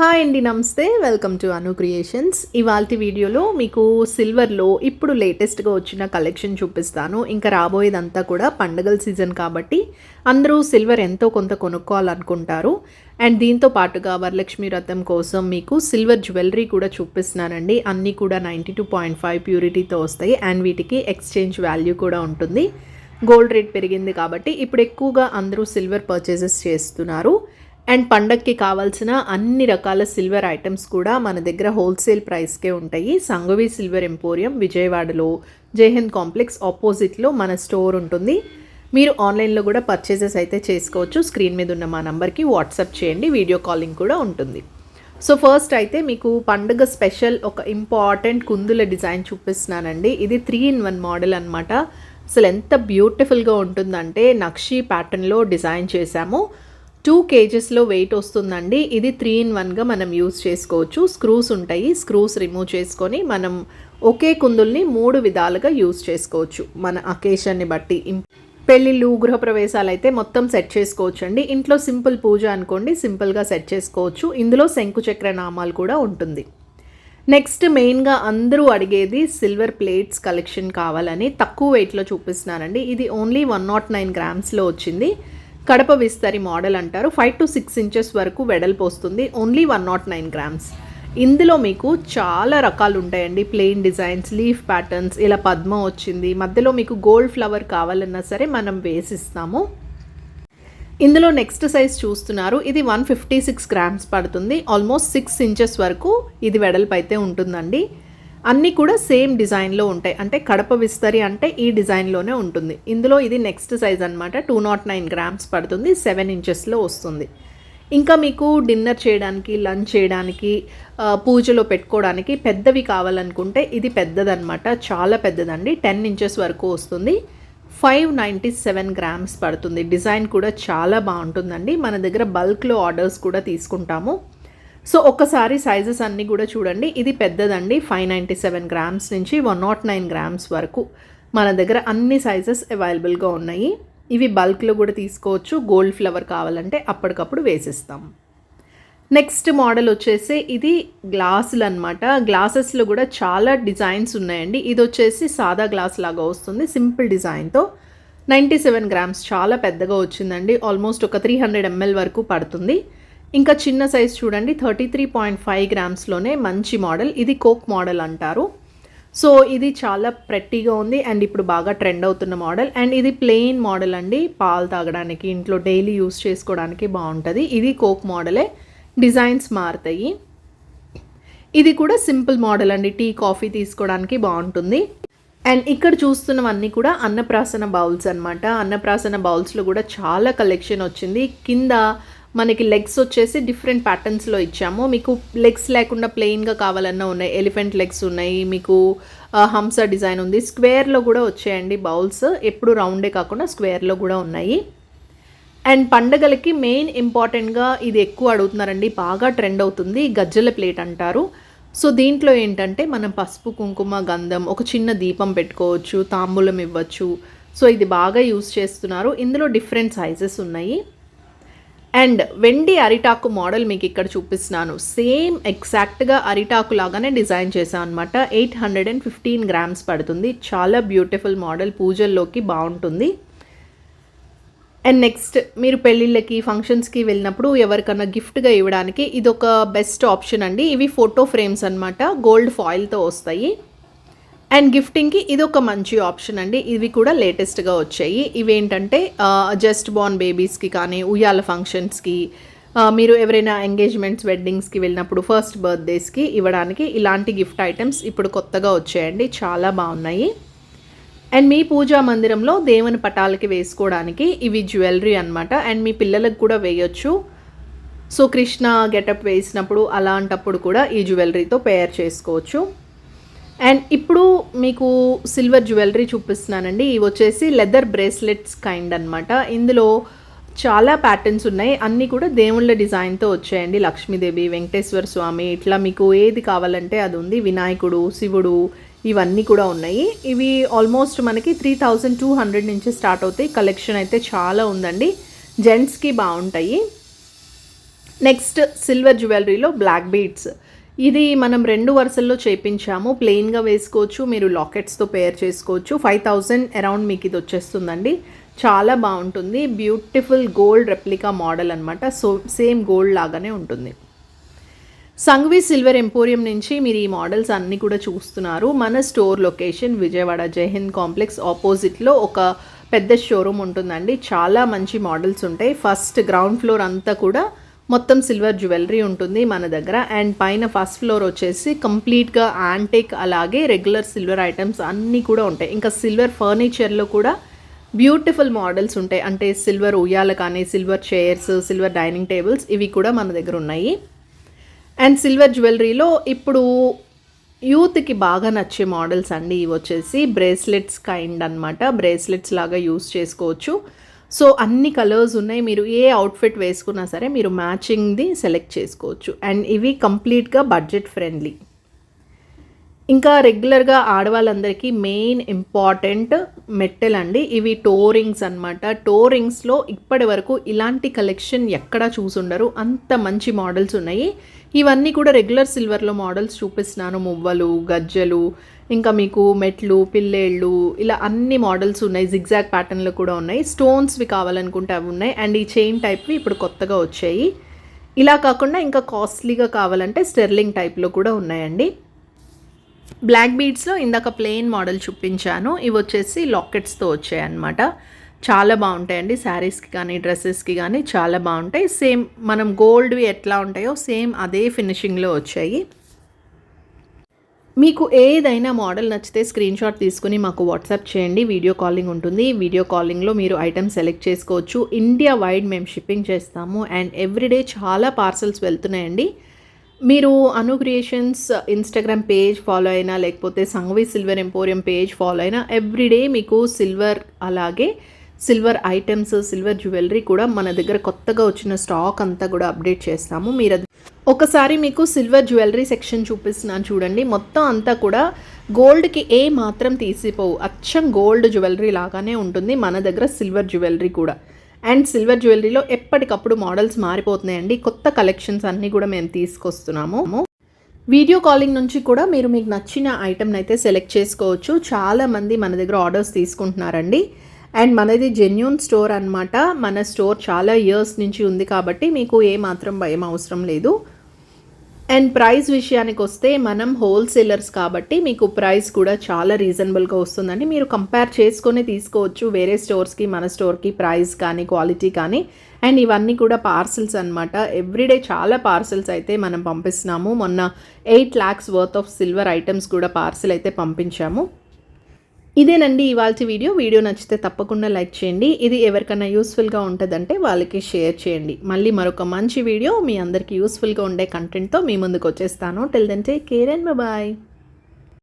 Hi అండి నమస్తే. Welcome to Anu creations. ఇవాళ వీడియోలో మీకు సిల్వర్లో ఇప్పుడు లేటెస్ట్గా వచ్చిన కలెక్షన్ చూపిస్తాను. ఇంకా రాబోయేదంతా కూడా పండగల సీజన్ కాబట్టి అందరూ సిల్వర్ ఎంతో కొంత కొనుక్కోవాలనుకుంటారు. అండ్ దీంతో పాటుగా వరలక్ష్మి వ్రతం కోసం మీకు సిల్వర్ జ్యువెలరీ కూడా చూపిస్తున్నానండి. అన్నీ కూడా నైంటీ టూ పాయింట్ ఫైవ్ ప్యూరిటీతో వస్తాయి. అండ్ వీటికి ఎక్స్చేంజ్ వాల్యూ కూడా ఉంటుంది. గోల్డ్ రేట్ పెరిగింది కాబట్టి ఇప్పుడు ఎక్కువగా అందరూ సిల్వర్ పర్చేసెస్ చేస్తున్నారు. అండ్ పండక్కి కావాల్సిన అన్ని రకాల సిల్వర్ ఐటమ్స్ కూడా మన దగ్గర హోల్సేల్ ప్రైస్కే ఉంటాయి. సంగవి సిల్వర్ ఎంపోరియం విజయవాడలో జయహింద్ కాంప్లెక్స్ ఆపోజిట్లో మన స్టోర్ ఉంటుంది. మీరు ఆన్లైన్లో కూడా పర్చేసెస్ అయితే చేసుకోవచ్చు. స్క్రీన్ మీద ఉన్న మా నంబర్కి వాట్సాప్ చేయండి. వీడియో కాలింగ్ కూడా ఉంటుంది. సో ఫస్ట్ అయితే మీకు పండుగ స్పెషల్ ఒక ఇంపార్టెంట్ కుందుల డిజైన్ చూపిస్తున్నానండి. ఇది త్రీ ఇన్ వన్ మోడల్ అనమాట అసలు ఎంత బ్యూటిఫుల్గా ఉంటుందంటే నక్షీ ప్యాటర్న్లో డిజైన్ చేశాము. టూ కేజెస్లో వెయిట్ వస్తుందండి. ఇది త్రీ ఇన్ వన్గా మనం యూస్ చేసుకోవచ్చు. స్క్రూస్ ఉంటాయి. స్క్రూస్ రిమూవ్ చేసుకొని మనం ఒకే కుందుల్ని మూడు విధాలుగా యూస్ చేసుకోవచ్చు. మన అకేషన్ని బట్టి. పెళ్ళిళ్ళు గృహప్రవేశాలు అయితే మొత్తం సెట్ చేసుకోవచ్చు అండి ఇంట్లో సింపుల్ పూజ అనుకోండి సింపుల్గా సెట్ చేసుకోవచ్చు. ఇందులో శంకుచక్ర నామాలు కూడా ఉంటుంది. నెక్స్ట్ మెయిన్గా అందరూ అడిగేది సిల్వర్ ప్లేట్స్ కలెక్షన్ కావాలని తక్కువ వెయిట్లో చూపిస్తున్నానండి. ఇది ఓన్లీ వన్ నాట్ నైన్ గ్రామ్స్లో వచ్చింది. కడప విస్తరి మోడల్ అంటారు. ఫైవ్ టు సిక్స్ ఇంచెస్ వరకు వెడల్పు వస్తుంది. Only one nought nine grams ఇందులో మీకు చాలా రకాలు ఉంటాయండి. ప్లెయిన్ డిజైన్స్ లీఫ్ ప్యాటర్న్స్ ఇలా పద్మ వచ్చింది. మధ్యలో మీకు గోల్డ్ ఫ్లవర్ కావాలన్నా సరే మనం వేసిస్తాము. ఇందులో నెక్స్ట్ సైజ్ చూస్తున్నారు. ఇది వన్ ఫిఫ్టీ సిక్స్ గ్రామ్స్ పడుతుంది. ఆల్మోస్ట్ సిక్స్ ఇంచెస్ వరకు ఇది వెడల్పు అయితే ఉంటుందండి. అన్నీ కూడా సేమ్ డిజైన్లో ఉంటాయి. అంటే కడప విస్తరి అంటే ఈ డిజైన్లోనే ఉంటుంది. ఇందులో ఇది నెక్స్ట్ సైజ్ అనమాట టూ నాట్ నైన్ గ్రామ్స్ పడుతుంది. సెవెన్ ఇంచెస్లో వస్తుంది. ఇంకా మీకు డిన్నర్ చేయడానికి లంచ్ చేయడానికి పూజలో పెట్టుకోవడానికి పెద్దవి కావాలనుకుంటే ఇది పెద్దదనమాట చాలా పెద్దదండి. టెన్ ఇంచెస్ వరకు వస్తుంది. ఫైవ్ నైంటీ సెవెన్ గ్రామ్స్ పడుతుంది. డిజైన్ కూడా చాలా బాగుంటుందండి. మన దగ్గర బల్క్లో ఆర్డర్స్ కూడా తీసుకుంటాము. సో ఒక్కసారి సైజెస్ అన్నీ కూడా చూడండి. ఇది పెద్దదండి. ఫైవ్ నైంటీ సెవెన్ గ్రామ్స్ నుంచి వన్ నాట్ నైన్ గ్రామ్స్ వరకు మన దగ్గర అన్ని సైజెస్ అవైలబుల్గా ఉన్నాయి. ఇవి బల్క్లో కూడా తీసుకోవచ్చు. గోల్డ్ ఫ్లవర్ కావాలంటే అప్పటికప్పుడు వేసిస్తాం. నెక్స్ట్ మోడల్ వచ్చేసి ఇది గ్లాసులు అనమాట గ్లాసెస్లో కూడా చాలా డిజైన్స్ ఉన్నాయండి. ఇది వచ్చేసి సాదా గ్లాస్ లాగా వస్తుంది. సింపుల్ డిజైన్తో నైంటీ సెవెన్ గ్రామ్స్ చాలా పెద్దగా వచ్చిందండి. ఆల్మోస్ట్ ఒక త్రీ హండ్రెడ్ ఎంఎల్ వరకు పడుతుంది. ఇంకా చిన్న సైజ్ చూడండి థర్టీ త్రీ పాయింట్ ఫైవ్ గ్రామ్స్లోనే మంచి మోడల్. ఇది కోక్ మోడల్ అంటారు. సో ఇది చాలా ప్రెట్టీగా ఉంది అండ్ ఇప్పుడు బాగా ట్రెండ్ అవుతున్న మోడల్. అండ్ ఇది ప్లెయిన్ మోడల్ అండి. పాలు తాగడానికి ఇంట్లో డైలీ యూస్ చేసుకోవడానికి బాగుంటుంది. ఇది కోక్ మోడలే. డిజైన్స్ మారుతాయి. ఇది కూడా సింపుల్ మోడల్ అండి. టీ కాఫీ తీసుకోవడానికి బాగుంటుంది. అండ్ ఇక్కడ చూస్తున్నవన్నీ కూడా అన్నప్రాసన బౌల్స్ అనమాట అన్నప్రాసన బౌల్స్లో కూడా చాలా కలెక్షన్ వచ్చింది. కింద మనకి లెగ్స్ వచ్చేసి డిఫరెంట్ ప్యాటర్న్స్లో ఇచ్చాము. మీకు లెగ్స్ లేకుండా ప్లెయిన్గా కావాలన్నా ఉన్నాయి. ఎలిఫెంట్ లెగ్స్ ఉన్నాయి. మీకు హంస డిజైన్ ఉంది. స్క్వేర్లో కూడా వచ్చాయండి బౌల్స్ ఎప్పుడు రౌండే కాకుండా స్క్వేర్లో కూడా ఉన్నాయి. అండ్ పండగలకి మెయిన్ ఇంపార్టెంట్గా ఇది ఎక్కువ అడుగుతున్నారండి. బాగా ట్రెండ్ అవుతుంది. గజ్జల ప్లేట్ అంటారు. సో దీంట్లో ఏంటంటే మనం పసుపు కుంకుమ గంధం ఒక చిన్న దీపం పెట్టుకోవచ్చు తాంబూలం ఇవ్వచ్చు. సో ఇది బాగా యూస్ చేస్తున్నారు. ఇందులో డిఫరెంట్ సైజెస్ ఉన్నాయి. అండ్ వెండి అరిటాకు మోడల్ మీకు ఇక్కడ చూపిస్తున్నాను. సేమ్ ఎగ్జాక్ట్గా అరిటాకు లాగానే డిజైన్ చేశాను అనమాట eight hundred and fifteen grams పడుతుంది. చాలా బ్యూటిఫుల్ మోడల్. పూజల్లోకి బాగుంటుంది. అండ్ నెక్స్ట్ మీరు పెళ్ళిళ్ళకి ఫంక్షన్స్కి వెళ్ళినప్పుడు ఎవరికన్నా గిఫ్ట్గా ఇవ్వడానికి ఇది ఒక బెస్ట్ ఆప్షన్ అండి. ఇవి ఫోటో ఫ్రేమ్స్ అనమాట గోల్డ్ ఫాయిల్తో వస్తాయి. అండ్ గిఫ్టింగ్కి ఇది ఒక మంచి ఆప్షన్ అండి. ఇవి కూడా లేటెస్ట్గా వచ్చాయి. ఇవేంటంటే జస్ట్ బార్న్ బేబీస్కి కానీ ఉయ్యాల ఫంక్షన్స్కి మీరు ఎవరైనా ఎంగేజ్మెంట్స్ వెడ్డింగ్స్కి వెళ్ళినప్పుడు ఫస్ట్ బర్త్డేస్కి ఇవ్వడానికి ఇలాంటి గిఫ్ట్ ఐటమ్స్ ఇప్పుడు కొత్తగా వచ్చాయండి. చాలా బాగున్నాయి. అండ్ మీ పూజా మందిరంలో దేవుని పటాలకి వేసుకోవడానికి ఇవి జ్యువెలరీ అనమాట అండ్ మీ పిల్లలకు కూడా వేయొచ్చు. సో కృష్ణ గెటప్ వేసినప్పుడు అలాంటప్పుడు కూడా ఈ జ్యువెలరీతో పేర్ చేసుకోవచ్చు. అండ్ ఇప్పుడు మీకు సిల్వర్ జ్యువెలరీ చూపిస్తున్నానండి. ఇవి వచ్చేసి లెదర్ బ్రేస్లెట్స్ కైండ్ అనమాట ఇందులో చాలా ప్యాటర్న్స్ ఉన్నాయి. అన్నీ కూడా దేవుళ్ళ డిజైన్తో వచ్చాయండి. లక్ష్మీదేవి వెంకటేశ్వర స్వామి ఇట్లా మీకు ఏది కావాలంటే అది ఉంది. వినాయకుడు శివుడు ఇవన్నీ కూడా ఉన్నాయి. ఇవి ఆల్మోస్ట్ మనకి త్రీ థౌజండ్ టూ హండ్రెడ్ నుంచి స్టార్ట్ అవుతాయి. కలెక్షన్ అయితే చాలా ఉందండి. జెంట్స్కి బాగుంటాయి. నెక్స్ట్ సిల్వర్ జ్యువెలరీలో బ్లాక్ బీడ్స్. ఇది మనం రెండు వరుసల్లో చేపించాము. ప్లెయిన్గా వేసుకోవచ్చు మీరు లాకెట్స్తో పేర్ చేసుకోవచ్చు. ఫైవ్ థౌజండ్ అరౌండ్ మీకు ఇది వచ్చేస్తుందండి. చాలా బాగుంటుంది. బ్యూటిఫుల్ గోల్డ్ రెప్లికా మోడల్ అనమాట సో సేమ్ గోల్డ్ లాగానే ఉంటుంది. సంఘవి సిల్వర్ ఎంపోరియం నుంచి మీరు ఈ మోడల్స్ అన్నీ కూడా చూస్తున్నారు. మన store location Vijayawada Jaihind complex ఆపోజిట్లో ఒక పెద్ద షోరూమ్ ఉంటుందండి. చాలా మంచి మోడల్స్ ఉంటాయి. ఫస్ట్ గ్రౌండ్ ఫ్లోర్ అంతా కూడా మొత్తం సిల్వర్ జ్యువెలరీ ఉంటుంది మన దగ్గర. అండ్ పైన ఫస్ట్ ఫ్లోర్ వచ్చేసి కంప్లీట్గా యాంటిక్ అలాగే రెగ్యులర్ సిల్వర్ ఐటమ్స్ అన్నీ కూడా ఉంటాయి. ఇంకా సిల్వర్ ఫర్నిచర్లో కూడా బ్యూటిఫుల్ మోడల్స్ ఉంటాయి. అంటే సిల్వర్ ఉయ్యాల కానీ silver chairs silver dining tables ఇవి కూడా మన దగ్గర ఉన్నాయి. అండ్ సిల్వర్ జ్యువెలరీలో ఇప్పుడు యూత్కి బాగా నచ్చే మోడల్స్ అండి ఇవి వచ్చేసి. బ్రేస్లెట్స్ కైండ్ అనమాట బ్రేస్లెట్స్ లాగా యూస్ చేసుకోవచ్చు. సో అన్ని కలర్స్ ఉన్నాయి. మీరు ఏ అవుట్ఫిట్ వేసుకున్నా సరే మీరు మ్యాచింగ్ది సెలెక్ట్ చేసుకోవచ్చు. అండ్ ఇవి కంప్లీట్గా బడ్జెట్ ఫ్రెండ్లీ ఇంకా రెగ్యులర్గా ఆడవాళ్ళందరికీ మెయిన్ ఇంపార్టెంట్ మెట్టెల్ అండి. ఇవి టోరింగ్స్ అనమాట టోరింగ్స్లో ఇప్పటి వరకు ఇలాంటి కలెక్షన్ ఎక్కడా చూసుండరు. అంత మంచి మోడల్స్ ఉన్నాయి. ఇవన్నీ కూడా రెగ్యులర్ సిల్వర్లో మోడల్స్ చూపిస్తున్నాను. మువ్వలు గజ్జలు ఇంకా మీకు మెట్లు పిల్లేళ్ళు ఇలా అన్ని మోడల్స్ ఉన్నాయి. జిగ్జాగ్ ప్యాటర్న్లో కూడా ఉన్నాయి. స్టోన్స్వి కావాలనుకుంటే అవి ఉన్నాయి. అండ్ ఈ చైన్ టైప్వి ఇప్పుడు కొత్తగా వచ్చాయి. ఇలా కాకుండా ఇంకా కాస్ట్లీగా కావాలంటే స్టెర్లింగ్ టైప్లో కూడా ఉన్నాయండి. బ్లాక్ బీడ్స్లో ఇందాక ప్లెయిన్ మోడల్ చూపించాను. ఇవి వచ్చేసి లాకెట్స్తో వచ్చాయి అనమాట చాలా బాగుంటాయండి శారీస్కి కానీ డ్రెస్సెస్కి కానీ చాలా బాగుంటాయి. సేమ్ మనం గోల్డ్వి ఎట్లా ఉంటాయో సేమ్ అదే ఫినిషింగ్లో వచ్చాయి. మీకు ఏదైనా మోడల్ నచ్చితే స్క్రీన్ షాట్ తీసుకుని మాకు వాట్సాప్ చేయండి. వీడియో కాలింగ్ ఉంటుంది. వీడియో కాలింగ్లో మీరు ఐటమ్ సెలెక్ట్ చేసుకోవచ్చు. ఇండియా వైడ్ మేము షిప్పింగ్ చేస్తాము. అండ్ ఎవ్రీడే చాలా పార్సల్స్ వెళ్తున్నాయండి. మీరు Anu creations Instagram page follow అయినా లేకపోతే Sanghavi silver emporium page follow అయినా ఎవ్రీడే మీకు సిల్వర్ అలాగే సిల్వర్ ఐటమ్స్ సిల్వర్ జ్యువెలరీ కూడా మన దగ్గర కొత్తగా వచ్చిన స్టాక్ అంతా కూడా అప్డేట్ చేస్తాము. మీరు అది ఒకసారి మీకు సిల్వర్ జ్యువెలరీ సెక్షన్ చూపిస్తున్నాను చూడండి. మొత్తం అంతా కూడా గోల్డ్కి ఏ మాత్రం తీసిపోవు. అచ్చం గోల్డ్ జ్యువెలరీ లాగానే ఉంటుంది మన దగ్గర సిల్వర్ జ్యువెలరీ కూడా. అండ్ సిల్వర్ జ్యువెలరీలో ఎప్పటికప్పుడు మోడల్స్ మారిపోతున్నాయండి. కొత్త కలెక్షన్స్ అన్నీ కూడా మేము తీసుకొస్తున్నాము. వీడియో కాలింగ్ నుంచి కూడా మీరు మీకు నచ్చిన ఐటెంని అయితే సెలెక్ట్ చేసుకోవచ్చు. చాలామంది మన దగ్గర ఆర్డర్స్ తీసుకుంటున్నారండి. అండ్ మనది జెన్యున్ స్టోర్ అనమాట మన స్టోర్ చాలా ఇయర్స్ నుంచి ఉంది కాబట్టి మీకు ఏ మాత్రం భయం అవసరం లేదు. అండ్ ప్రైస్ విషయానికి వస్తే మనం హోల్సేలర్స్ కాబట్టి మీకు ప్రైస్ కూడా చాలా రీజనబుల్గా వస్తుందండి. మీరు కంపేర్ చేసుకొని తీసుకోవచ్చు వేరే స్టోర్స్కి మన స్టోర్కి ప్రైస్ కానీ క్వాలిటీ కానీ. అండ్ ఇవన్నీ కూడా పార్సిల్స్ అనమాట ఎవ్రీడే చాలా పార్సిల్స్ అయితే మనం పంపిస్తున్నాము. మొన్న eight lakhs worth of silver items కూడా పార్సిల్ అయితే పంపించాము. ఇదేనండి ఇవాళ వీడియో. వీడియో నచ్చితే తప్పకుండా లైక్ చేయండి. ఇది ఎవరికైనా యూస్ఫుల్గా ఉంటుందంటే వాళ్ళకి షేర్ చేయండి. మళ్ళీ మరొక మంచి వీడియో మీ అందరికీ యూస్ఫుల్గా ఉండే కంటెంట్తో మీ ముందుకు వచ్చేస్తాను till then take care and bye